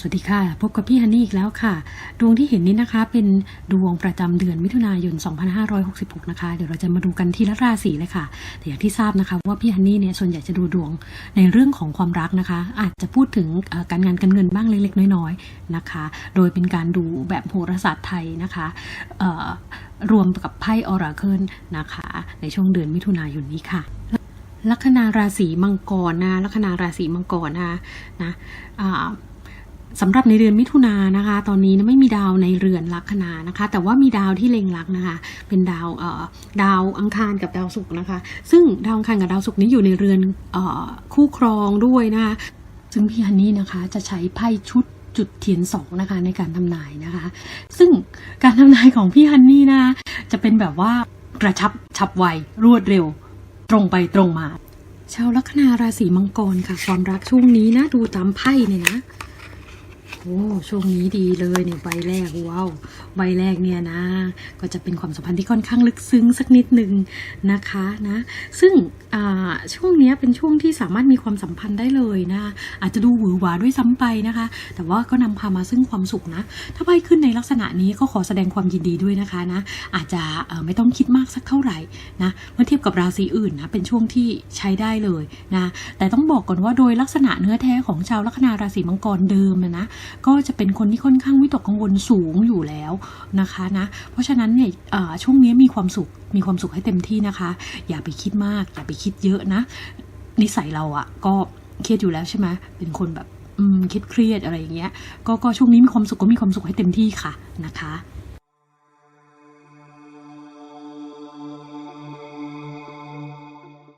สวัสดีค่ะ พบกับพี่ฮันนี่อีกแล้วค่ะ ดวงที่เห็นนี้นะคะ เป็นดวงประจำเดือนมิถุนายน 2566 นะคะ เดี๋ยวเราจะมาดูกันทีละราศีเลยค่ะ แต่อย่างที่ทราบนะคะ ว่าพี่ฮันนี่เนี่ยส่วนใหญ่จะดูดวงในเรื่องของความรักนะคะ อาจจะพูดถึงการงานการเงินบ้างเล็กๆ น้อยๆนะคะ โดยเป็นการดูแบบโหราศาสตร์ไทยนะคะรวมกับไพ่ออราเคิลนะคะ ในช่วงเดือนมิถุนายนนี้ค่ะลัคนาราศีมังกรนะลัคนาราศีมังกรนะนะอ่า สำหรับในเดือนมิถุนานะคะ ตอนนี้ไม่มีดาวในเรือนลัคนานะคะ แต่ว่ามีดาวที่เล็งลักนะคะ เป็นดาวเอ่อดาวอังคารกับดาวศุกร์นะคะ ซึ่งดาวอังคารกับดาวศุกร์นี้อยู่ในเรือนเอ่อคู่ครองด้วยนะคะซึ่งพี่ฮันนี่นะคะจะใช้ไพ่ชุดจุดเทียนสองนะคะในการทำนายนะคะ ซึ่งการทำนายของพี่ฮันนี่นะจะเป็นแบบว่ากระชับฉับไวรวดเร็ว ตรงไปตรงมา ชาวลัคนาราศีมังกรค่ะ ความรักช่วงนี้นะดูตามไพ่เนี่ยนะ โอ้ช่วงนี้ดีเลยเนี่ยใบแรกว้าวใบแรกเนี่ยนะ ก็จะเป็นความสัมพันธ์ที่ค่อนข้างลึกซึ้งสักนิดหนึ่งนะคะนะ ซึ่งช่วงนี้เป็นช่วงที่สามารถมีความสัมพันธ์ได้เลยนะ อาจจะดูหวือหวาด้วยซ้ำไปนะคะ แต่ว่าก็นำพามาซึ่งความสุขนะ ถ้าไพ่ขึ้นในลักษณะนี้ก็ขอแสดงความยินดีด้วยนะคะนะ อาจจะไม่ต้องคิดมากสักเท่าไหร่นะเมื่อเทียบกับราศีอื่นนะเป็นช่วงที่ใช้ได้เลยนะ แต่ต้องบอกก่อนว่าโดยลักษณะเนื้อแท้ของชาวลัคนาราศีมังกรเดิมนะก็จะเป็นคนที่ค่อนข้างวิตกกังวลสูงอยู่แล้วนะคะนะ เพราะฉะนั้นเนี่ยช่วงนี้มีความสุขมีความสุขให้เต็มที่นะคะ อย่าไปคิดมาก อย่าไปคิดเยอะนะ นิสัยเราอะก็เครียดอยู่แล้วใช่ไหมเป็นคนแบบคิดเครียดอะไรอย่างเงี้ยก็ก็ช่วงนี้มีความสุขก็มีความสุขให้เต็มที่ค่ะนะคะ